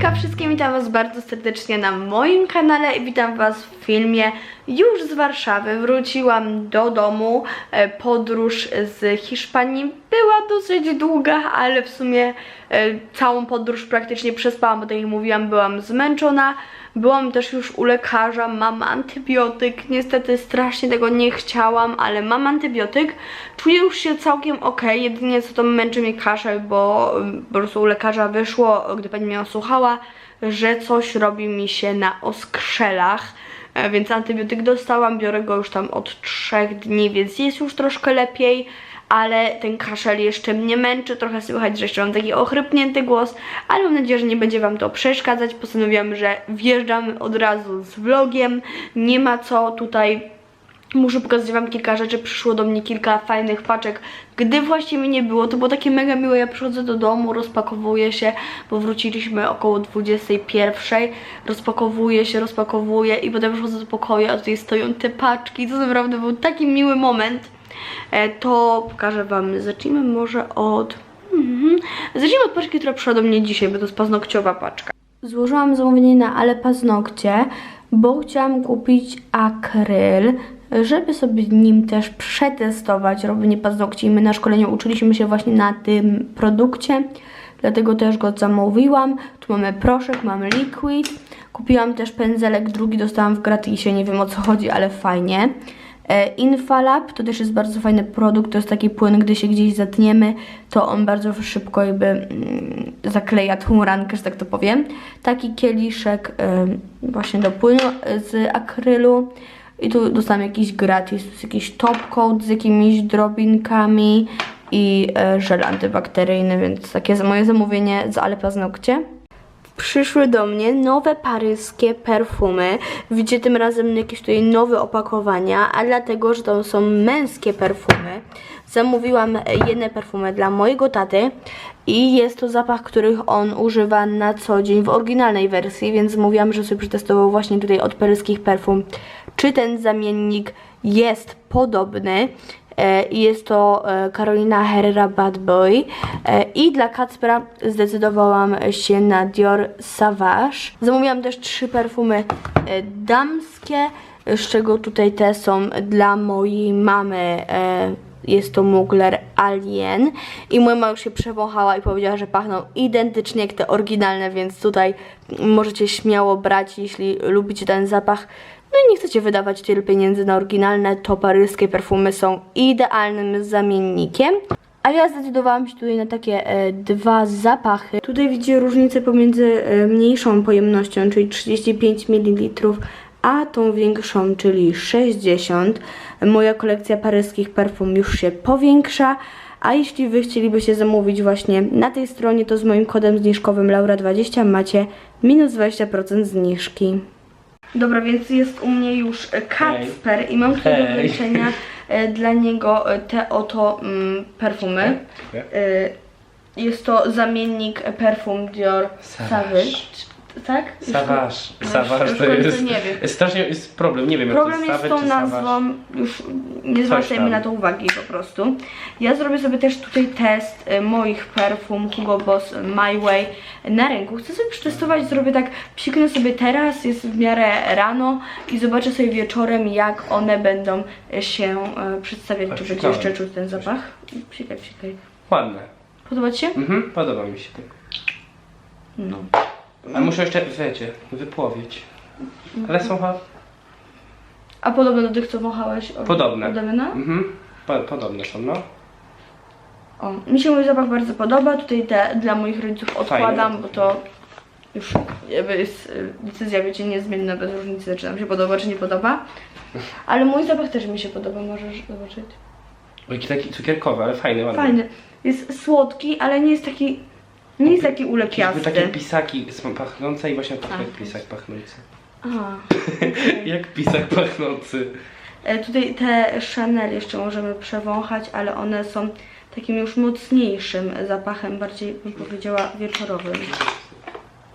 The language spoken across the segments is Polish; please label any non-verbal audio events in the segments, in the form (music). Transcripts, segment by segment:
Hejka wszystkim, witam was bardzo serdecznie na moim kanale i witam was w filmie już z Warszawy. Wróciłam do domu, e, podróż z Hiszpanii była dosyć długa, ale w sumie e, całą podróż praktycznie przespałam, bo tak jak mówiłam, byłam zmęczona. Byłam też już u lekarza, mam antybiotyk, niestety strasznie tego nie chciałam, ale mam antybiotyk. Czuję już się całkiem ok, jedynie co to męczy mnie kaszel, bo mm, po prostu u lekarza wyszło, gdy pani mnie osłuchała, że coś robi mi się na oskrzelach. E, Więc antybiotyk dostałam, biorę go już tam od trzech dni, więc jest już troszkę lepiej, ale ten kaszel jeszcze mnie męczy, trochę słychać, że jeszcze mam taki ochrypnięty głos, ale mam nadzieję, że nie będzie Wam to przeszkadzać. Postanowiłam, że wjeżdżam od razu z vlogiem, nie ma co tutaj Muszę pokazać Wam kilka rzeczy. Przyszło do mnie kilka fajnych paczek. Gdy właśnie mi nie było, to było takie mega miłe. Ja przychodzę do domu, rozpakowuję się, bo wróciliśmy około 21. Rozpakowuję się, rozpakowuję i potem przychodzę do pokoju, a tutaj stoją te paczki. To naprawdę był taki miły moment. E, To pokażę Wam. Zacznijmy może od... Mhm. Zacznijmy od paczki, która przyszła do mnie dzisiaj, bo to jest paznokciowa paczka. Złożyłam zamówienie na Ale Paznokcie, bo chciałam kupić akryl, żeby sobie nim też przetestować robienie paznokci. My na szkoleniu uczyliśmy się właśnie na tym produkcie, dlatego też go zamówiłam. Tu mamy proszek, mamy liquid. Kupiłam też pędzelek, drugi dostałam w gratisie, nie wiem o co chodzi, ale fajnie. E, Infalab to też jest bardzo fajny produkt, to jest taki płyn, gdy się gdzieś zatniemy, to on bardzo szybko jakby mm, zakleja tą rankę, że tak to powiem. Taki kieliszek właśnie do płynu z akrylu i tu dostałam jakiś gratis, tu jest jakiś top coat z jakimiś drobinkami i e, żel antybakteryjny, więc takie moje zamówienie z Ale Paznokcie przyszły do mnie nowe paryskie perfumy. Widzicie tym razem jakieś tutaj nowe opakowania, a dlatego, że to są męskie perfumy. Zamówiłam jedne perfumy dla mojego taty i jest to zapach, których on używa na co dzień w oryginalnej wersji, więc mówiłam, że sobie przetestował właśnie tutaj od paryskich perfum, czy ten zamiennik jest podobny. E, i jest to e, Carolina Herrera Bad Boy E, i dla Kacpera zdecydowałam się na Dior Savage. Zamówiłam też trzy perfumy e, damskie, z czego tutaj te są dla mojej mamy. e, Jest to Mugler Alien i moja mama już się przewąchała i powiedziała, że pachną identycznie jak te oryginalne, więc tutaj możecie śmiało brać, jeśli lubicie ten zapach. No i nie chcecie wydawać tyle pieniędzy na oryginalne, to paryskie perfumy są idealnym zamiennikiem. A ja zdecydowałam się tutaj na takie e, dwa zapachy. Tutaj widzicie różnicę pomiędzy e, mniejszą pojemnością, czyli 35 ml, a tą większą, czyli 60. Moja kolekcja paryskich perfum już się powiększa. A jeśli Wy chcielibyście zamówić właśnie na tej stronie, to z moim kodem zniżkowym Laura20 macie minus 20% zniżki. Dobra, więc jest u mnie już Kacper i mam tutaj do Hej. wyliczenia e, dla niego e, te oto mm, perfumy. E, Jest to zamiennik perfum Dior Savage. Savage. Tak? No, Savage już to jest. Nie wiem. Strasznie jest problem, nie wiem Problem jak to jest jest z tą nazwą, już nie zwracajmy na to uwagi po prostu. Ja zrobię sobie też tutaj test e, moich perfum Hugo Boss My Way na ręku. Chcę sobie przetestować, zrobię tak, psiknę sobie teraz, jest w miarę rano i zobaczę sobie wieczorem jak one będą e, się przedstawiać. Czy będzie psikałem. jeszcze czuć ten zapach? Psikaj, psikaj. Ładne. Podoba Ci się? Mhm, podoba mi się to. No. A muszę jeszcze, wiecie, wypłowić. Ale są chyba A podobne do tych, co wąchałeś? od- Podobne. Od Damiana? mhm, po, podobne są, no. O, mi się mój zapach bardzo podoba. Tutaj te dla moich rodziców odkładam, bo to już jakby jest y, decyzja, wiecie, niezmienna, bez różnicy, czy nam się podoba, czy nie podoba. Ale mój zapach też mi się podoba, możesz zobaczyć. Oj, taki cukierkowy, ale fajny, ładny. Fajny. Jest słodki, ale nie jest taki, nie jest taki Jakby ulepiasty. takie pisaki są pachnące i właśnie A, jak pisak pachnący. Aha. (laughs) jak pisak pachnący. E, Tutaj te Chanel jeszcze możemy przewąchać, ale one są takim już mocniejszym zapachem, bardziej bym powiedziała wieczorowym.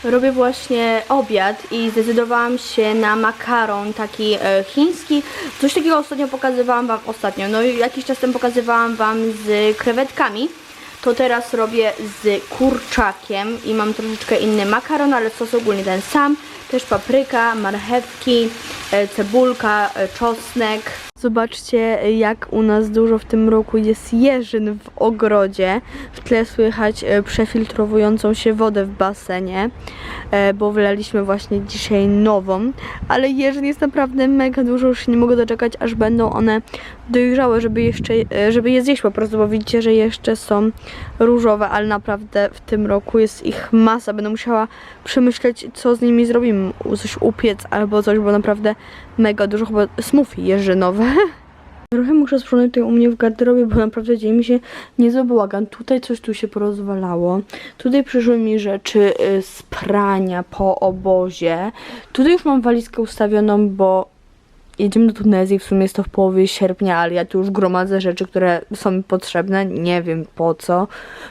Robię właśnie obiad i zdecydowałam się na makaron taki e, chiński. Coś takiego ostatnio pokazywałam Wam ostatnio. No i jakiś czas temu pokazywałam Wam z krewetkami. To teraz robię z kurczakiem i mam troszeczkę inny makaron, ale sos ogólnie ten sam. Też papryka, marchewki, e, cebulka, e, czosnek. Zobaczcie jak u nas dużo w tym roku jest jeżyn w ogrodzie. W tle słychać e, przefiltrowującą się wodę w basenie, e, bo wylaliśmy właśnie dzisiaj nową. Ale jeżyn jest naprawdę mega dużo, już nie mogę doczekać, aż będą one dojrzałe, żeby jeszcze, e, żeby je zjeść po prostu, bo widzicie, że jeszcze są różowe, ale naprawdę w tym roku jest ich masa. Będę musiała przemyśleć, co z nimi zrobimy. Coś upiec albo coś, bo naprawdę mega dużo, chyba smoothie jeżynowe. Trochę muszę sprzątać tutaj u mnie w garderobie, bo naprawdę dzieje mi się niezły bałagan. Tutaj coś tu się porozwalało. Tutaj przyszły mi rzeczy y, z prania po obozie. Tutaj już mam walizkę ustawioną, bo jedziemy do Tunezji, w sumie jest to w połowie sierpnia, ale ja tu już gromadzę rzeczy, które są mi potrzebne, nie wiem po co.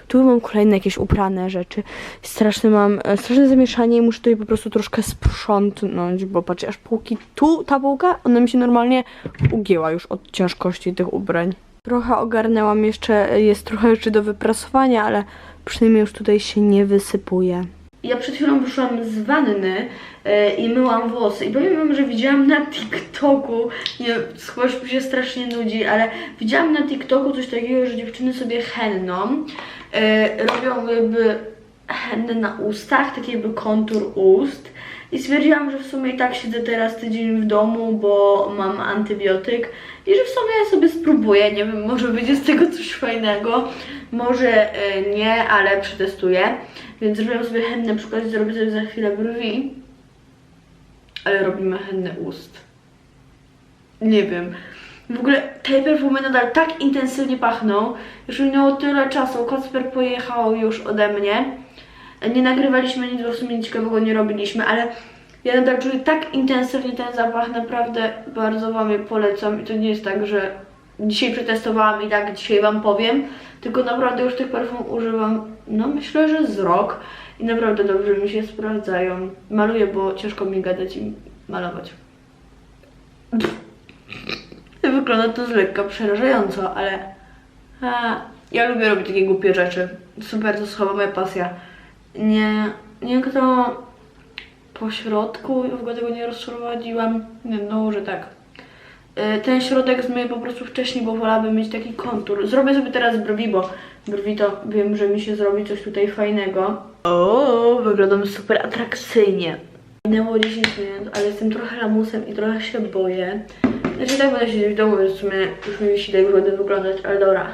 Tu mam kolejne jakieś uprane rzeczy. Straszne mam, e, straszne zamieszanie i muszę tutaj po prostu troszkę sprzątnąć, bo patrzcie, aż półki, tu ta półka, ona mi się normalnie ugięła już od ciężkości tych ubrań. Trochę ogarnęłam jeszcze, jest trochę rzeczy do wyprasowania, ale przynajmniej już tutaj się nie wysypuje. Ja przed chwilą wyszłam z wanny e, i myłam włosy. I powiem wam, że widziałam na TikToku, nie chyba mi się strasznie nudzi, ale widziałam na TikToku coś takiego, że dziewczyny sobie henną e, robią jakby hennę na ustach, taki jakby kontur ust. I stwierdziłam, że w sumie i tak siedzę teraz tydzień w domu, bo mam antybiotyk i że w sumie ja sobie spróbuję, nie wiem, może będzie z tego coś fajnego, może e, nie, ale przetestuję. Więc zrobiłam sobie hennę, na przykład zrobię sobie za chwilę brwi, ale robimy hennę ust. Nie wiem. W ogóle te perfumy nadal tak intensywnie pachną. Już minęło tyle czasu. Kacper pojechał już ode mnie. Nie nagrywaliśmy nic, bo w sumie nic ciekawego nie robiliśmy, ale ja nadal czuję tak intensywnie ten zapach. Naprawdę bardzo Wam je polecam. I to nie jest tak, że dzisiaj przetestowałam i tak dzisiaj Wam powiem. Tylko naprawdę już tych perfum używam, no myślę, że z rok. I naprawdę dobrze mi się sprawdzają. Maluję, bo ciężko mi gadać i malować. Wygląda to z lekka przerażająco, ale a, ja lubię robić takie głupie rzeczy. Super, to słowa moja pasja. Nie, nie kto po środku, w ogóle tego nie rozprowadziłam. Nie, no, że tak. Y, Ten środek zmyję po prostu wcześniej, bo wolałabym mieć taki kontur. Zrobię sobie teraz brwi, bo brwi to wiem, że mi się zrobi coś tutaj fajnego. O, wyglądam super atrakcyjnie. Minęło 10 minut, ale jestem trochę lamusem i trochę się boję. Znaczy tak będę siedzieć w domu, więc w sumie już mi wisi, jak będę wyglądać, ale dobra.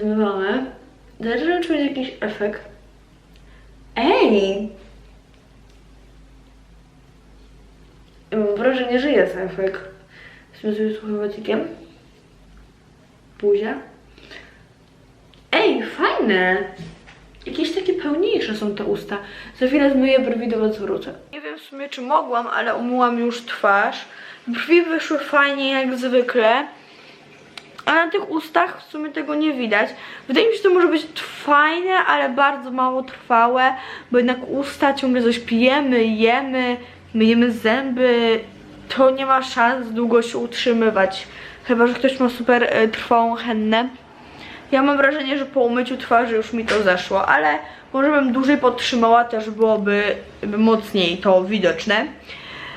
Zmywamy. Zaczynam czuć jakiś efekt. Ej! Mam wrażenie, że jest efekt. Związuję słuchawatikiem. Buzia. Ej, fajne! Jakieś takie pełniejsze są te usta. Za chwilę zmyję brwi, do was wrócę. Nie wiem w sumie, czy mogłam, ale umyłam już twarz. Brwi wyszły fajnie, jak zwykle. A na tych ustach w sumie tego nie widać. Wydaje mi się, że to może być fajne, ale bardzo mało trwałe, bo jednak usta ciągle coś pijemy, jemy, myjemy zęby. To nie ma szans długo się utrzymywać. Chyba, że ktoś ma super e, trwałą hennę. Ja mam wrażenie, że po umyciu twarzy już mi to zeszło, ale może bym dłużej podtrzymała, też byłoby mocniej to widoczne.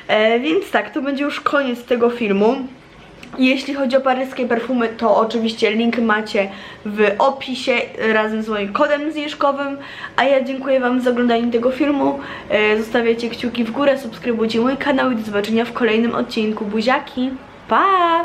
E, więc tak, to będzie już koniec tego filmu. Jeśli chodzi o paryskie perfumy, to oczywiście link macie w opisie razem z moim kodem zniżkowym. A ja dziękuję Wam za oglądanie tego filmu. E, Zostawiacie kciuki w górę, subskrybujcie mój kanał i do zobaczenia w kolejnym odcinku. Buziaki, pa!